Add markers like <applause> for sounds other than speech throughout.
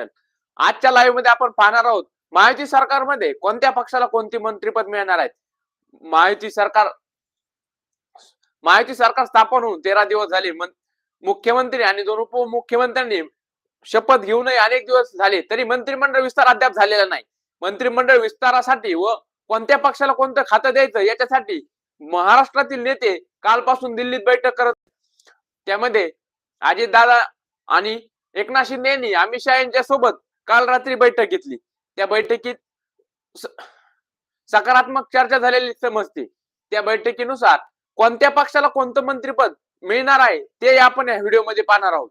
Channel आजच्या लाईव्हमध्ये आपण पाहणार आहोत महायुती सरकारमध्ये कोणत्या पक्षाला कोणती मंत्रीपद मिळणार आहेत? महायुती सरकार महायुती सरकार स्थापन होऊन तेरा दिवस झाले. मुख्यमंत्री आणि दोन उपमुख्यमंत्र्यांनी शपथ घेऊनही अनेक दिवस झाले तरी मंत्रिमंडळ विस्तार अद्याप झालेला नाही. मंत्रिमंडळ विस्तारासाठी व कोणत्या पक्षाला कोणतं खातं द्यायचं याच्यासाठी महाराष्ट्रातील नेते कालपासून दिल्लीत बैठक करत त्यामध्ये अजितदादा आणि एकनाथ शिंदे यांनी अमित शहा यांच्या सोबत काल रात्री बैठक घेतली. त्या बैठकीत सकारात्मक चर्चा झालेली समजते. त्या बैठकीनुसार कोणत्या पक्षाला कोणतं मंत्रीपद मिळणार आहे ते आपण या व्हिडिओमध्ये पाहणार आहोत.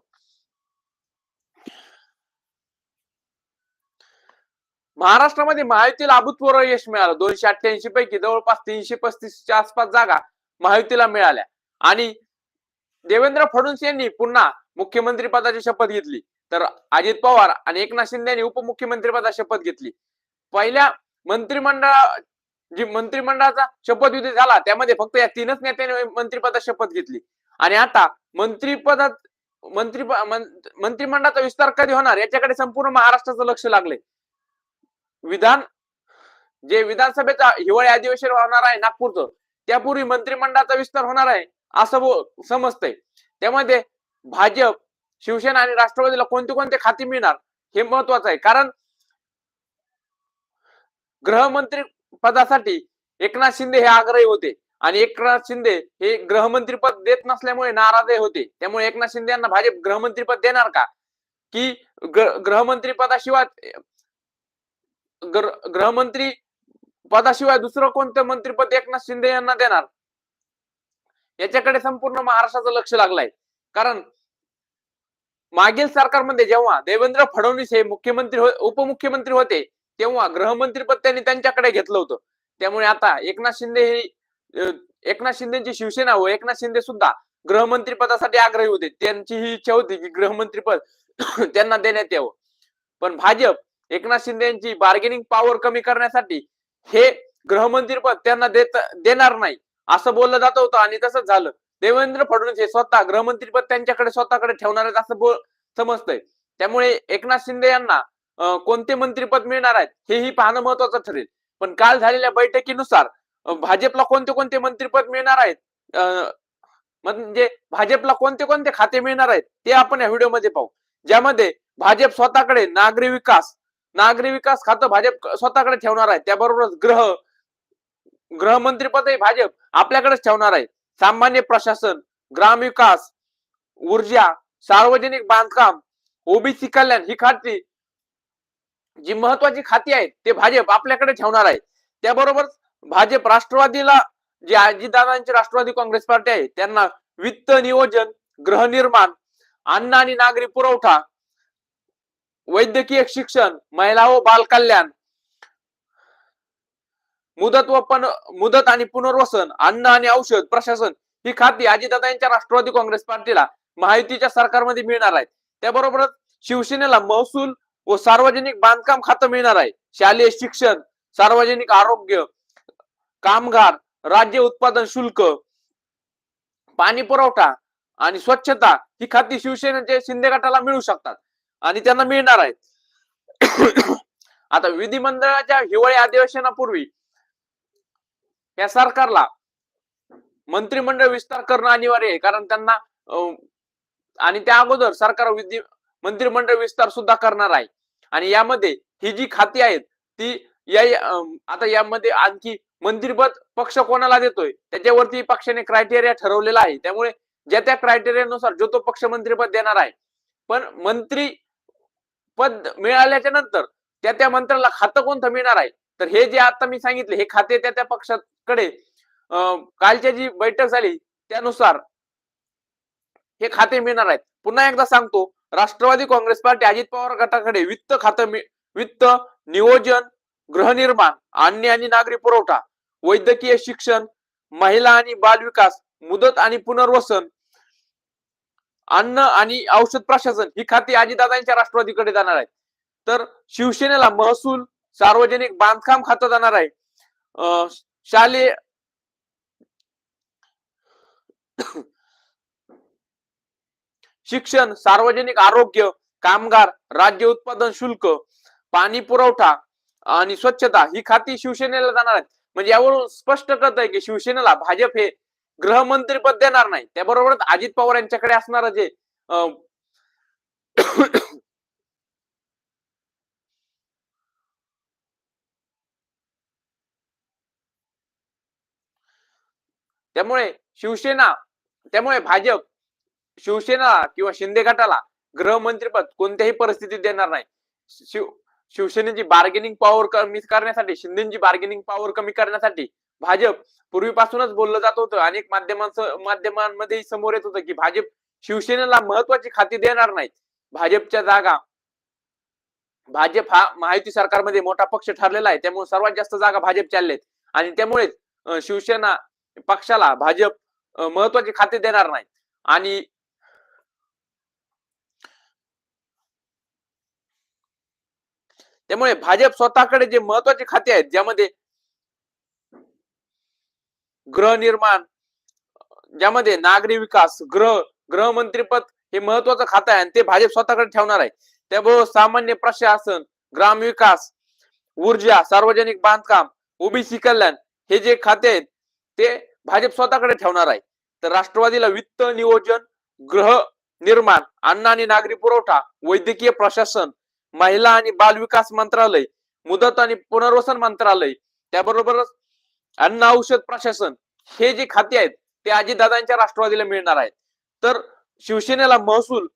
महाराष्ट्रामध्ये महायुतीला अभूतपूर्व यश मिळालं. दोनशे अठ्ठ्याऐंशी पैकी जवळपास तीनशे पस्तीसच्या आसपास जागा महायुतीला मिळाल्या. आणि देवेंद्र फडणवीस यांनी पुन्हा मुख्यमंत्री पदाची शपथ घेतली. तर अजित पवार आणि एकनाथ शिंदे यांनी उपमुख्यमंत्री पदाची शपथ घेतली. पहिल्या मंत्रिमंडळा जी मंत्रिमंडळाचा शपथविधी झाला त्यामध्ये फक्त या तीनच नेत्यांनी मंत्रिपदाची शपथ घेतली. आणि आता मंत्रिपदात मंत्री मंत्रिमंडळाचा विस्तार कधी होणार याच्याकडे संपूर्ण महाराष्ट्राचं लक्ष लागलंय विधान जे विधानसभेचा हिवाळी अधिवेशन होणार आहे नागपूरचं त्यापूर्वी मंत्रिमंडळाचा विस्तार होणार आहे असं समजतंय. त्यामध्ये भाजप शिवसेना आणि राष्ट्रवादीला कोणते कोणते खाते मिळणार हे महत्वाचं आहे. कारण गृहमंत्री पदासाठी एकनाथ शिंदे हे आग्रही होते आणि एकनाथ शिंदे हे गृहमंत्री पद देत नसल्यामुळे नाराजही होते. त्यामुळे एकनाथ शिंदे यांना भाजप गृहमंत्री पद देणार का? की गृहमंत्री पदाशिवाय गृहमंत्री पदाशिवाय दुसरं कोणतं मंत्रीपद एकनाथ शिंदे यांना देणार? याच्याकडे संपूर्ण महाराष्ट्राचं लक्ष लागलंय. कारण मागील सरकारमध्ये जेव्हा देवेंद्र फडणवीस हे मुख्यमंत्री हो- उपमुख्यमंत्री होते तेव्हा गृहमंत्रीपद त्यांनी त्यांच्याकडे घेतलं होतं. त्यामुळे आता एकनाथ शिंदे हे एकनाथ शिंदेची शिवसेना व एकनाथ शिंदे सुद्धा गृहमंत्री पदासाठी आग्रही होते. त्यांची ही इच्छा होती की गृहमंत्रीपद <coughs> त्यांना देण्यात यावं. पण भाजप एकनाथ शिंदे यांची बार्गेनिंग पॉवर कमी करण्यासाठी हे गृहमंत्रीपद त्यांना देत देणार नाही असं बोललं जात होतं आणि तसंच झालं. देवेंद्र फडणवीस हे स्वतः गृहमंत्रीपद त्यांच्याकडे स्वतःकडे ठेवणार आहेत असं समजतंय. त्यामुळे एकनाथ शिंदे यांना कोणते मंत्रीपद मिळणार आहेत हेही पाहणं महत्वाचं ठरेल. पण काल झालेल्या बैठकीनुसार भाजपला कोणते कोणते मंत्रीपद मिळणार आहेत अं, म्हणजे भाजपला कोणते कोणते खाते मिळणार आहेत ते आपण या व्हिडिओमध्ये पाहू. ज्यामध्ये भाजप स्वतःकडे नागरी विकास नागरी विकास खातं भाजप स्वतःकडे ठेवणार आहे. त्याबरोबरच ग्रह गृहमंत्रीपदही भाजप आपल्याकडेच ठेवणार आहे. सामान्य प्रशासन ग्रामविकास ऊर्जा सार्वजनिक बांधकाम ओबीसी कल्याण ही खाती जी महत्वाची खाती आहेत ते भाजप आपल्याकडे ठेवणार आहे. त्याबरोबर भाजप राष्ट्रवादीला जे अजितदादांची राष्ट्रवादी काँग्रेस पार्टी आहे त्यांना वित्त नियोजन गृहनिर्माण अन्न आणि नागरी पुरवठा वैद्यकीय शिक्षण महिला व बालकल्याण मुदत व पण मुदत आणि पुनर्वसन अन्न आणि औषध प्रशासन ही खाती अजितदादा यांच्या राष्ट्रवादी काँग्रेस पार्टीला महायुतीच्या सरकारमध्ये मिळणार आहेत. त्याबरोबरच शिवसेनेला महसूल व सार्वजनिक बांधकाम खातं मिळणार आहे. शालेय शिक्षण सार्वजनिक आरोग्य कामगार राज्य उत्पादन शुल्क पाणी पुरवठा आणि स्वच्छता ही खाती शिवसेनेचे शिंदे गटाला मिळू शकतात आणि त्यांना मिळणार आहेत. <coughs> आता विधिमंडळाच्या हिवाळी अधिवेशनापूर्वी या सरकारला. मंत्रिमंडळ विस्तार करणं अनिवार्य आहे कारण त्यांना अं, आणि त्या अगोदर सरकार मंत्रिमंडळ विस्तार सुद्धा करणार आहे. आणि यामध्ये ही जी खाती आहेत ती या आता यामध्ये आणखी मंत्रिपद पक्ष कोणाला देतोय त्याच्यावरती पक्षाने क्रायटेरिया ठरवलेला आहे. त्यामुळे ज्या त्या क्रायटेरियानुसार जो तो पक्ष मंत्रिपद देणार आहे. पण मंत्री पद मिळाल्याच्या नंतर त्या त्या मंत्र्याला खातं कोणतं मिळणार आहे? तर हे जे आता मी सांगितले हे खाते त्या त्या पक्षाकडे अं, कालच्या जी बैठक झाली त्यानुसार हे खाते मिळणार आहेत. पुन्हा एकदा सांगतो राष्ट्रवादी काँग्रेस पार्टी अजित पवार गटाकडे वित्त खातं वित्त नियोजन गृहनिर्माण अन्न आणि नागरी पुरवठा वैद्यकीय शिक्षण महिला आणि बाल विकास मुदत आणि पुनर्वसन अन्न आणि औषध प्रशासन ही खाती अजितदादांच्या राष्ट्रवादीकडे जाणार आहेत. तर शिवसेनेला महसूल सार्वजनिक बांधकाम खातं जाणार आहे. अं, शालेय शिक्षण सार्वजनिक आरोग्य कामगार राज्य उत्पादन शुल्क पाणी पुरवठा आणि स्वच्छता ही खाती शिवसेनेला जाणार आहेत. म्हणजे यावरून स्पष्ट करत आहे की शिवसेनेला भाजप हे गृहमंत्रीपद देणार नाही. त्याबरोबरच अजित पवार यांच्याकडे असणार जे त्यामुळे शिवसेना त्यामुळे भाजप शिवसेना किंवा शिंदे गटाला गृहमंत्रीपद कोणत्याही परिस्थितीत देणार नाही. शिव शिवसेनेची बार्गेनिंग पॉवर कमी करण्यासाठी शिंदेची बार्गेनिंग पॉवर कमी करण्यासाठी भाजप पूर्वीपासूनच बोललं जात होतं. अनेक माध्यमांचं माध्यमांमध्ये समोर येत होतं की भाजप शिवसेनेला महत्वाची खाती देणार नाहीत. भाजपच्या जागा भाजप हा महायुती सरकारमध्ये मोठा पक्ष ठरलेला आहे. त्यामुळे सर्वात जास्त जागा भाजप चाललेत आणि त्यामुळेच शिवसेना पक्षाला भाजप महत्त्वाचे खाते देणार नाही. आणि त्यामुळे भाजप स्वतःकडे जे महत्त्वाचे खाते आहेत ज्यामध्ये गृहनिर्माण ज्यामध्ये नागरी विकास गृह गृहमंत्रीपद हे महत्वाचं खातं आहे आणि ते भाजप स्वतःकडे ठेवणार आहे. त्याबरोबर सामान्य प्रशासन ग्रामविकास ऊर्जा सार्वजनिक बांधकाम ओबीसी कल्याण हे जे खाते आहेत ते भाजप स्वतःकडे ठेवणार आहे. तर राष्ट्रवादीला वित्त नियोजन गृह निर्माण अन्न आणि नागरी पुरवठा वैद्यकीय प्रशासन महिला आणि बाल विकास मंत्रालय मुदत आणि पुनर्वसन मंत्रालय त्याबरोबरच अन्न औषध प्रशासन हे जे खाते आहेत ते अजितदादांच्या राष्ट्रवादीला मिळणार आहेत. तर शिवसेनेला महसूल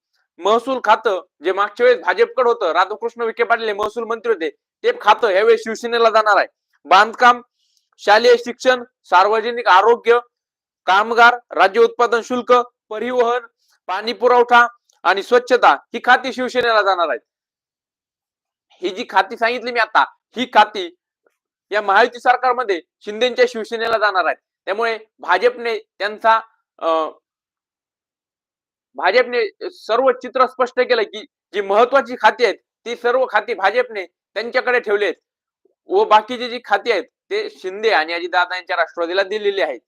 महसूल खातं जे मागच्या वेळेस भाजपकडे होतं राधाकृष्ण विखे पाटील महसूल मंत्री होते ते खातं यावेळी शिवसेनेला जाणार आहे. बांधकाम शालेय शिक्षण सार्वजनिक आरोग्य कामगार राज्य उत्पादन शुल्क परिवहन पाणी पुरवठा आणि स्वच्छता ही खाती शिवसेनेला जाणार आहेत. ही जी खाती सांगितली मी आता ही खाती या महायुती सरकारमध्ये शिंदेच्या शिवसेनेला जाणार आहेत. त्यामुळे भाजपने त्यांचा अं, भाजपने सर्व चित्र स्पष्ट केलं की जी महत्वाची खाती आहेत ती सर्व खाती भाजपने त्यांच्याकडे ठेवली आहेत व बाकीची जी खाती आहेत ते शिंदे आणि अजितदादा यांच्या राष्ट्रवादीला दिलेले आहेत.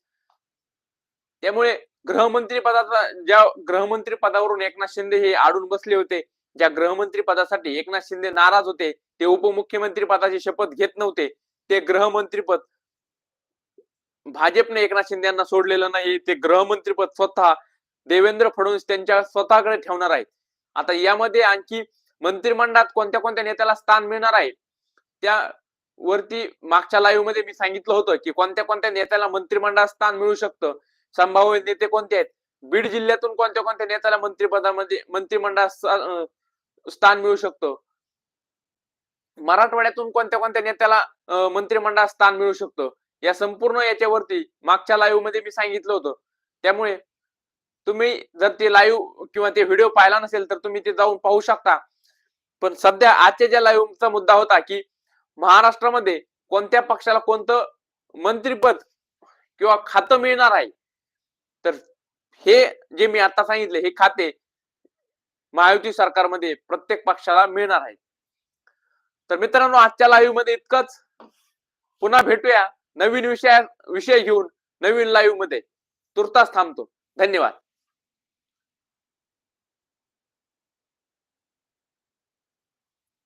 त्यामुळे गृहमंत्री पदाचा ज्या गृहमंत्री पदावरून एकनाथ शिंदे हे आडून बसले होते ज्या गृहमंत्री पदासाठी एकनाथ शिंदे नाराज होते ते उपमुख्यमंत्री पदाची शपथ घेत नव्हते ते गृहमंत्रीपद भाजपने एकनाथ शिंदे यांना सोडलेलं नाही ते गृहमंत्रीपद स्वतः देवेंद्र फडणवीस त्यांच्या स्वतःकडे ठेवणार आहेत. आता यामध्ये आणखी मंत्रिमंडळात कोणत्या कोणत्या नेत्याला स्थान मिळणार आहे? त्या वरती मागच्या लाईव्हमध्ये मी सांगितलं होतं की कोणत्या कोणत्या नेत्याला मंत्रिमंडळात स्थान मिळू शकतं? संभाव्य नेते कोणते आहेत? बीड जिल्ह्यातून कोणत्या कोणत्या नेत्याला मंत्रिपदामध्ये मंत्रिमंडळात स्थान मिळू शकतं? मराठवाड्यातून कोणत्या कोणत्या नेत्याला अं, मंत्रिमंडळात स्थान मिळू शकतं? या संपूर्ण याच्यावरती मागच्या लाईव्हमध्ये मी सांगितलं होतं. त्यामुळे तुम्ही जर ते लाईव्ह किंवा ते व्हिडिओ पाहिला नसेल तर तुम्ही ते जाऊन पाहू शकता. पण सध्या आजच्या ज्या लाईव्हचा मुद्दा होता की महाराष्ट्रामध्ये कोणत्या पक्षाला कोणतं मंत्रीपद किंवा खातं मिळणार आहे? तर हे जे मी आता सांगितले हे खाते महायुती सरकारमध्ये प्रत्येक पक्षाला मिळणार आहे. तर मित्रांनो आजच्या लाईव्हमध्ये इतकंच. पुन्हा भेटूया नवीन विषया विषय घेऊन नवीन लाईव्हमध्ये. तुर्तास थांबतो. धन्यवाद.